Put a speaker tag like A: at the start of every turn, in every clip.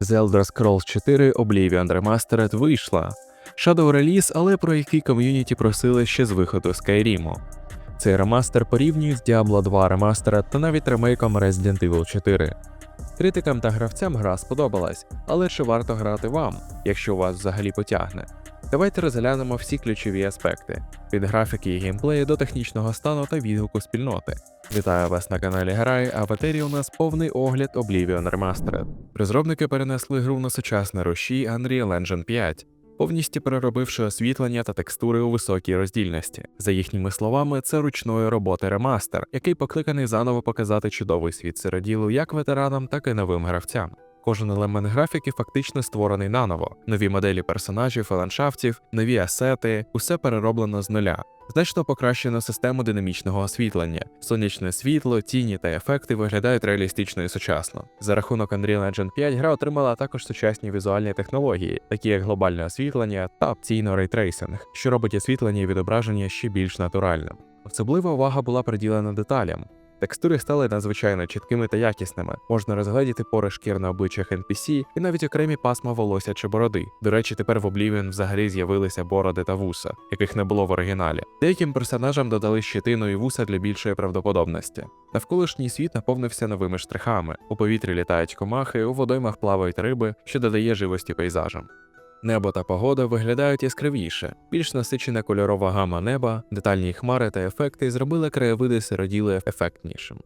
A: The Elder Scrolls 4 Oblivion Remastered вийшла. Shadow Release, але про який ком'юніті просили ще з виходу Skyrim. Цей ремастер порівнюють з Diablo 2 Remastered та навіть ремейком Resident Evil 4. Критикам та гравцям гра сподобалась, але чи варто грати вам, якщо вас взагалі потягне? Давайте розглянемо всі ключові аспекти від графіки і геймплею до технічного стану та відгуку спільноти. Вітаю вас на каналі Грай, а в етері у нас повний огляд Oblivion Remastered. Розробники перенесли гру на сучасне руші Unreal Engine 5, повністю переробивши освітлення та текстури у високій роздільності. За їхніми словами, це ручної роботи ремастер, який покликаний заново показати чудовий світ сироділу як ветеранам, так і новим гравцям. Кожен елемент графіки фактично створений наново: нові моделі персонажів і ландшафтів, нові асети, усе перероблено з нуля. Значно покращено систему динамічного освітлення. Сонячне світло, тіні та ефекти виглядають реалістично і сучасно. За рахунок Unreal Engine 5 гра отримала також сучасні візуальні технології, такі як глобальне освітлення та опційно рейтрейсинг, що робить освітлення і відображення ще більш натуральним. Особлива увага була приділена деталям. Текстури стали надзвичайно чіткими та якісними. Можна розгледіти пори шкір на обличчях NPC і навіть окремі пасма волосся чи бороди. До речі, тепер в Oblivion взагалі з'явилися бороди та вуса, яких не було в оригіналі. Деяким персонажам додали щитину і вуса для більшої правдоподобності. Навколишній світ наповнився новими штрихами. У повітрі літають комахи, у водоймах плавають риби, що додає живості пейзажам. Небо та погода виглядають яскравіше, більш насичена кольорова гама неба, детальні хмари та ефекти зробили краєвиди сироділи ефектнішим.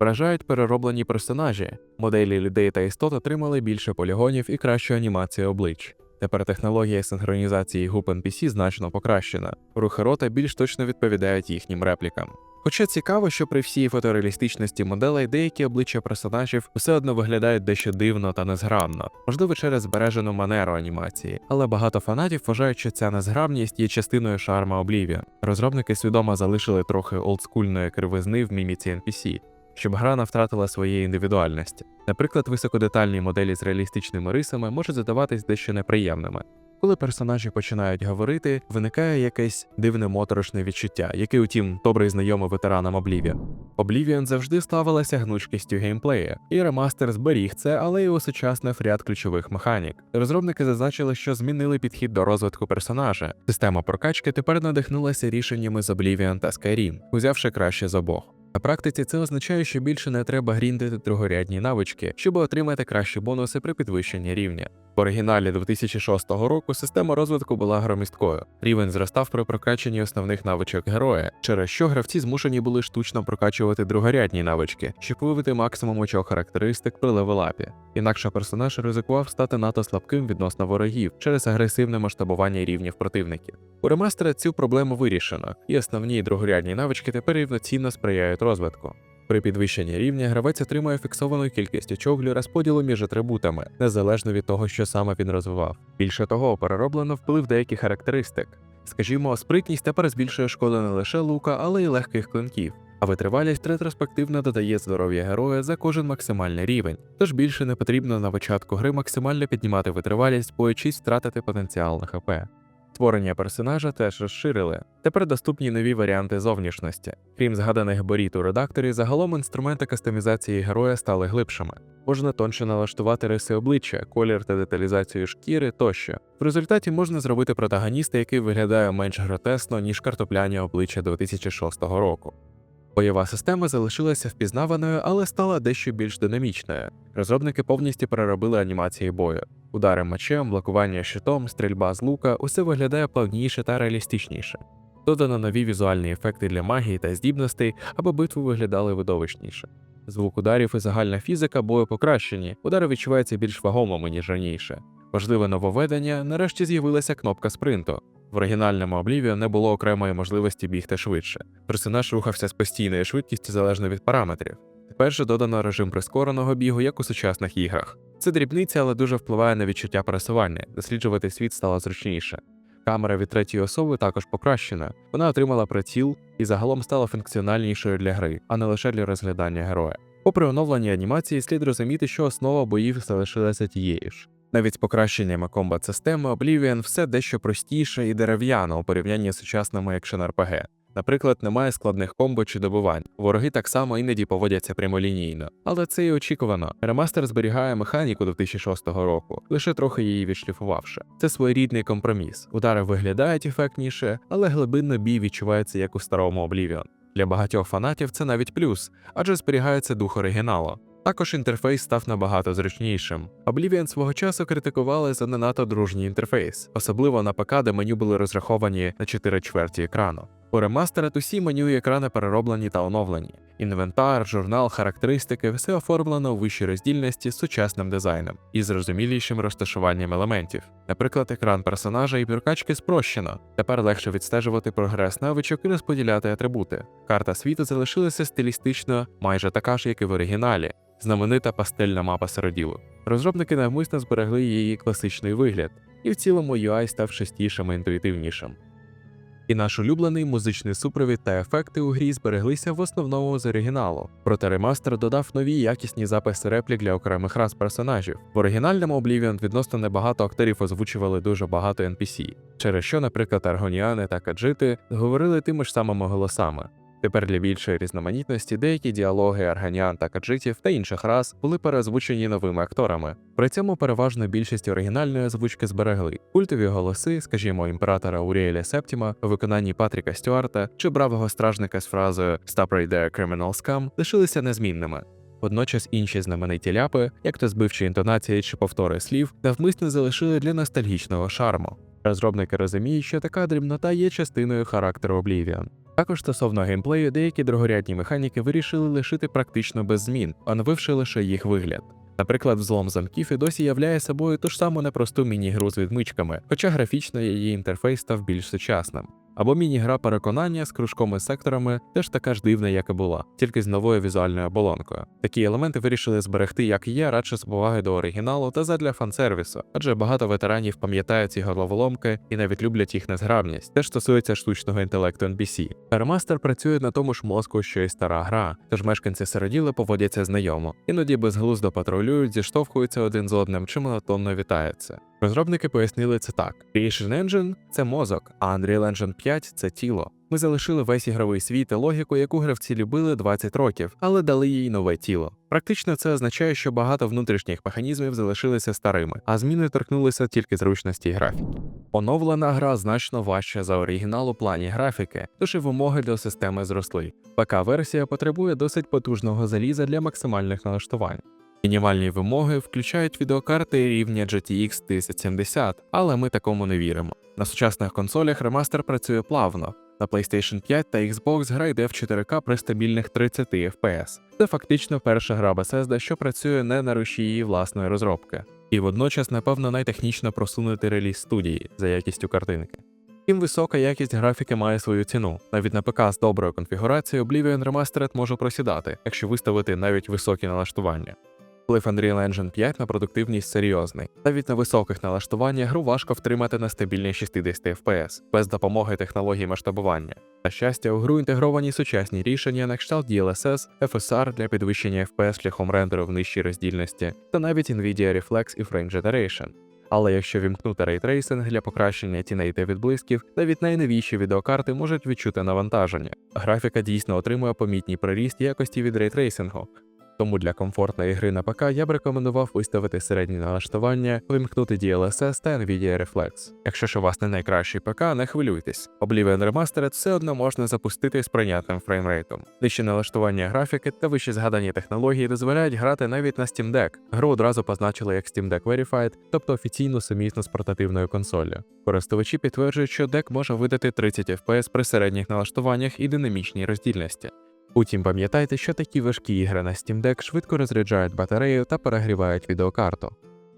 A: Вражають перероблені персонажі, моделі людей та істот отримали більше полігонів і кращу анімацію облич. Тепер технологія синхронізації губ NPC значно покращена, рухи рота більш точно відповідають їхнім реплікам. Хоча цікаво, що при всій фотореалістичності моделей деякі обличчя персонажів все одно виглядають дещо дивно та незграбно, можливо, через збережену манеру анімації, але багато фанатів вважають, що ця незграбність є частиною шарма Oblivion. Розробники свідомо залишили трохи олдскульної кривизни в міміці NPC, щоб гра не втратила своєї індивідуальності. Наприклад, високодетальні моделі з реалістичними рисами можуть задаватись дещо неприємними. Коли персонажі починають говорити, виникає якесь дивне моторошне відчуття, яке, утім, добре знайоме ветеранам Oblivion. Oblivion завжди славилася гнучкістю геймплея, і ремастер зберіг це, але й осучаснив ряд ключових механік. Розробники зазначили, що змінили підхід до розвитку персонажа. Система прокачки тепер надихнулася рішеннями з Oblivion та Skyrim, узявши краще з обох. На практиці це означає, що більше не треба гріндити другорядні навички, щоб отримати кращі бонуси при підвищенні рівня. Оригіналі 2006 року система розвитку була громісткою. Рівень зростав при прокачанні основних навичок героя, через що гравці змушені були штучно прокачувати другорядні навички, щоб вивити максимум очок характеристик при левелапі. Інакше персонаж ризикував стати надто слабким відносно ворогів через агресивне масштабування рівнів противників. У ремастера цю проблему вирішено, і основні другорядні навички тепер рівноцінно сприяють розвитку. При підвищенні рівня гравець отримує фіксовану кількість очок розподілу між атрибутами, незалежно від того, що саме він розвивав. Більше того, перероблено вплив деяких характеристик. Скажімо, спритність тепер збільшує шкоду не лише лука, але й легких клинків. А витривалість ретроспективно додає здоров'я героя за кожен максимальний рівень, тож більше не потрібно на початку гри максимально піднімати витривалість, боючись втратити потенціал на ХП. Створення персонажа теж розширили. Тепер доступні нові варіанти зовнішності. Крім згаданих боріт у редакторі, загалом інструменти кастомізації героя стали глибшими. Можна тонше налаштувати риси обличчя, колір та деталізацію шкіри тощо. В результаті можна зробити протагоніста, який виглядає менш гротесно, ніж картопляні обличчя 2006 року. Бойова система залишилася впізнаваною, але стала дещо більш динамічною. Розробники повністю переробили анімації бою. Удари мечем, блокування щитом, стрільба з лука усе виглядає плавніше та реалістичніше. Додано нові візуальні ефекти для магії та здібностей, аби битви виглядали видовищніше. Звук ударів і загальна фізика бою покращені, удари відчуваються більш вагомими, ніж раніше. Важливе нововведення нарешті з'явилася кнопка спринту. В оригінальному Oblivion не було окремої можливості бігти швидше. Персонаж рухався з постійною швидкістю залежно від параметрів. Тепер же додано режим прискореного бігу, як у сучасних іграх. Це дрібниця, але дуже впливає на відчуття пересування. Досліджувати світ стало зручніше. Камера від третьої особи також покращена. Вона отримала приціл і загалом стала функціональнішою для гри, а не лише для розглядання героя. Попри оновлені анімації, слід розуміти, що основа боїв залишилася тією ж. Навіть з покращеннями комбат системи Oblivion все дещо простіше і дерев'яно у порівнянні з сучасними екшен RPG. Наприклад, немає складних комбо чи добувань. Вороги так само іноді поводяться прямолінійно. Але це і очікувано. Ремастер зберігає механіку 2006 року, лише трохи її відшліфувавши. Це своєрідний компроміс. Удари виглядають ефектніше, але глибинно бій відчувається як у старому Oblivion. Для багатьох фанатів це навіть плюс, адже зберігається дух оригіналу. Також інтерфейс став набагато зручнішим. Oblivion свого часу критикували за не надто дружній інтерфейс, особливо на ПК, де меню були розраховані на 4 чверті екрану. У Remastered усі меню і екрани перероблені та оновлені. Інвентар, журнал, характеристики все оформлено у вищій роздільності з сучасним дизайном і зрозумілішим розташуванням елементів. Наприклад, екран персонажа і прокачки спрощено. Тепер легше відстежувати прогрес навичок і розподіляти атрибути. Карта світу залишилася стилістично майже така ж, як і в оригіналі. Знаменита пастельна мапа середілу. Розробники навмисно зберегли її класичний вигляд, і в цілому UI став частішим і інтуїтивнішим. І наш улюблений музичний супровід та ефекти у грі збереглися в основному з оригіналу. Проте ремастер додав нові якісні записи реплік для окремих рас персонажів. В оригінальному Oblivion відносно небагато акторів озвучували дуже багато NPC, через що, наприклад, аргоніани та каджити говорили тими ж самими голосами. Тепер для більшої різноманітності деякі діалоги арганян та каджитів та інших рас були переозвучені новими акторами. При цьому переважно більшість оригінальної озвучки зберегли. Культові голоси, скажімо, імператора Уріеля Септіма у виконанні Патріка Стюарта чи бравого стражника з фразою «Stop right there, criminal scum» лишилися незмінними. Водночас інші знамениті ляпи, як то збивчі інтонації чи повтори слів, навмисно залишили для ностальгічного шарму. Розробники розуміють, що така дрібнота є частиною характеру Oblivion. Також стосовно геймплею, деякі другорядні механіки вирішили лишити практично без змін, оновивши лише їх вигляд. Наприклад, взлом замків і досі являє собою ту ж саму непросту міні-гру з відмичками, хоча графічно її інтерфейс став більш сучасним. Або міні-гра переконання з кружком і секторами теж така ж дивна, як і була, тільки з новою візуальною оболонкою. Такі елементи вирішили зберегти як є, радше з поваги до оригіналу та задля фан-сервісу, адже багато ветеранів пам'ятають ці головоломки і навіть люблять їх незграбність. Теж стосується штучного інтелекту NPC. Ремастер працює на тому ж мозку, що й стара гра, тож мешканці середіли поводяться знайомо, іноді безглуздо патрулюють, зіштовхуються один з одним чи монотонно вітаються. Розробники пояснили це так: Creation Engine – це мозок, а Unreal Engine 5 – це тіло. Ми залишили весь ігровий світ і логіку, яку гравці любили 20 років, але дали їй нове тіло. Практично це означає, що багато внутрішніх механізмів залишилися старими, а зміни торкнулися тільки зручності і графіки. Оновлена гра значно важча за оригінал у плані графіки, тож і вимоги до системи зросли. ПК-версія потребує досить потужного заліза для максимальних налаштувань. Мінімальні вимоги включають відеокарти рівня GTX 1070, але ми такому не віримо. На сучасних консолях ремастер працює плавно. На PlayStation 5 та Xbox гра йде в 4К при стабільних 30 FPS. Це фактично перша гра Bethesda, що працює не на рушії власної розробки. І водночас, напевно, найтехнічно просунутий реліз студії за якістю картинки. Втім, висока якість графіки має свою ціну. Навіть на ПК з доброю конфігурацією Oblivion Remastered може просідати, якщо виставити навіть високі налаштування. Вплив Unreal Engine 5 на продуктивність серйозний. Навіть на високих налаштуваннях гру важко втримати на стабільні 60 FPS, без допомоги технологій масштабування. На щастя, у гру інтегровані сучасні рішення на кшталт DLSS, FSR для підвищення FPS шляхом рендеру в нижчій роздільності, та навіть NVIDIA Reflex і Frame Generation. Але якщо вімкнути рейтрейсинг для покращення тіней та відблисків, навіть найновіші відеокарти можуть відчути навантаження. Графіка дійсно отримує помітний приріст якості від рейтрейсингу, тому для комфортної гри на ПК я б рекомендував виставити середні налаштування, вимкнути DLSS та Nvidia Reflex. Якщо ж у вас не найкращий ПК, не хвилюйтесь. Oblivion Remastered все одно можна запустити з прийнятним фреймрейтом. Нижче налаштування графіки та вище згадані технології дозволяють грати навіть на Steam Deck. Гру одразу позначили як Steam Deck Verified, тобто офіційно сумісно з портативною консоллю. Користувачі підтверджують, що Deck може видати 30 FPS при середніх налаштуваннях і динамічній роздільності. Утім, пам'ятайте, що такі важкі ігри на Steam Deck швидко розряджають батарею та перегрівають відеокарту.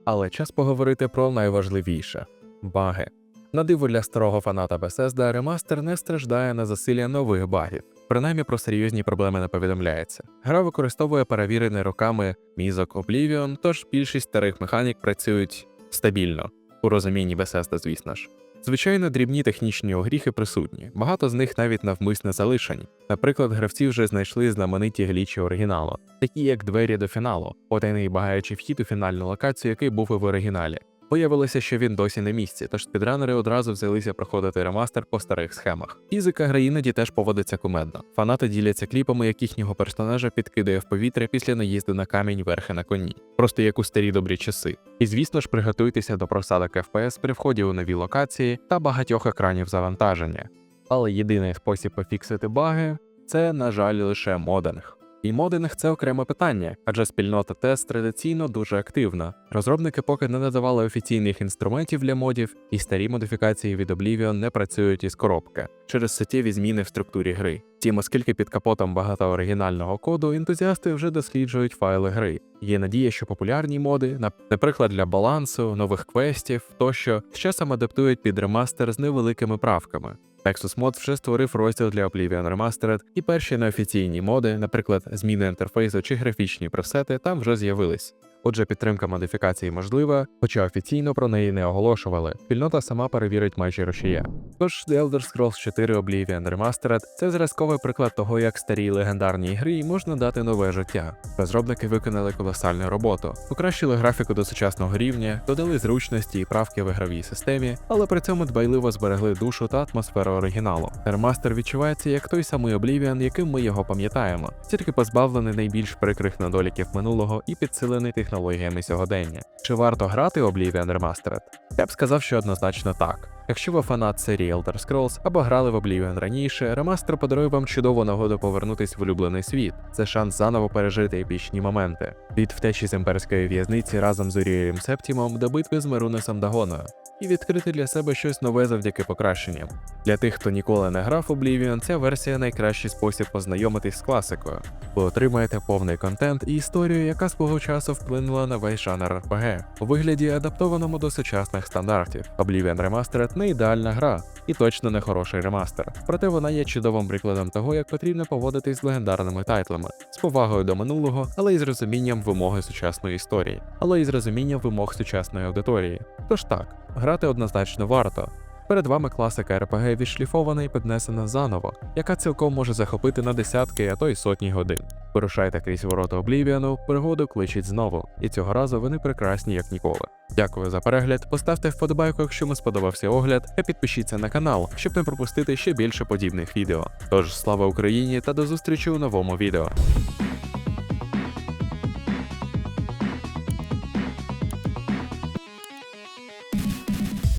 A: Але час поговорити про найважливіше баги. На диво для старого фаната Bethesda, ремастер не страждає на засилля нових багів. Принаймні про серйозні проблеми не повідомляється. Гра використовує перевірений роками мізок Oblivion, тож більшість старих механік працюють стабільно, у розумінні Bethesda, звісно ж. Звичайно, дрібні технічні огріхи присутні, багато з них навіть навмисне залишені. Наприклад, гравці вже знайшли знамениті глічі оригіналу, такі як двері до фіналу, потайний багаючий вхід у фінальну локацію, який був і в оригіналі. Виявилося, що він досі на місці, тож спідранери одразу взялися проходити ремастер по старих схемах. Фізика гри іноді теж поводиться кумедно. Фанати діляться кліпами, як їхнього персонажа підкидає в повітря після наїзду на камінь верхи на коні, просто як у старі добрі часи. І звісно ж, приготуйтеся до просадок FPS при вході у нові локації та багатьох екранів завантаження. Але єдиний спосіб пофіксити баги це, на жаль, лише модинг. І модинг це окреме питання, адже спільнота тест традиційно дуже активна. Розробники поки не надавали офіційних інструментів для модів, і старі модифікації від Oblivion не працюють із коробки через суттєві зміни в структурі гри. Втім, оскільки під капотом багато оригінального коду, ентузіасти вже досліджують файли гри. Є надія, що популярні моди, нап- наприклад, для балансу, нових квестів тощо, з часом адаптують під ремастер з невеликими правками. Nexus Mod вже створив розділ для Oblivion Remastered, і перші неофіційні моди, наприклад, зміни інтерфейсу чи графічні пресети, там вже з'явились. Отже, підтримка модифікацій можлива, хоча офіційно про неї не оголошували. Спільнота сама перевірить майже рушія. Тож The Elder Scrolls 4 Oblivion Remastered – це зразковий приклад того, як старій легендарній грі можна дати нове життя. Розробники виконали колосальну роботу, покращили графіку до сучасного рівня, додали зручності і правки в ігровій системі, але при цьому дбайливо зберегли душу та атмосферу оригіналу. Ремастер відчувається як той самий Oblivion, яким ми його пам'ятаємо, тільки позбавлений найбільш прикрих недоліків минулого і підсилений технологіями сьогодення. Чи варто грати Oblivion Remastered? Я б сказав, що однозначно так. Якщо ви фанат серії Elder Scrolls або грали в Oblivion раніше, ремастер подарує вам чудову нагоду повернутись в улюблений світ. Це шанс заново пережити епічні моменти. Від втечі з імперської в'язниці разом з Урієм Септімом до битви з Мерунесом Дагоною. І відкрити для себе щось нове завдяки покращенням. Для тих, хто ніколи не грав Oblivion, ця версія найкращий спосіб познайомитись з класикою. Ви отримаєте повний контент і історію, яка свого часу вплинула на весь жанр RPG у вигляді адаптованому до сучасних стандартів. Oblivion Remastered не ідеальна гра і точно не хороший ремастер. Проте вона є чудовим прикладом того, як потрібно поводитись з легендарними тайтлами, з повагою до минулого, але й з розумінням вимоги сучасної історії, але й з розумінням вимог сучасної аудиторії. Тож так, грати однозначно варто. Перед вами класика RPG відшліфована і піднесена заново, яка цілком може захопити на десятки, а то й сотні годин. Вирушайте крізь ворота Облівіану, пригоду кличуть знову, і цього разу вони прекрасні як ніколи. Дякую за перегляд, поставте вподобайку, якщо вам сподобався огляд, та підпишіться на канал, щоб не пропустити ще більше подібних відео. Тож слава Україні та до зустрічі у новому відео.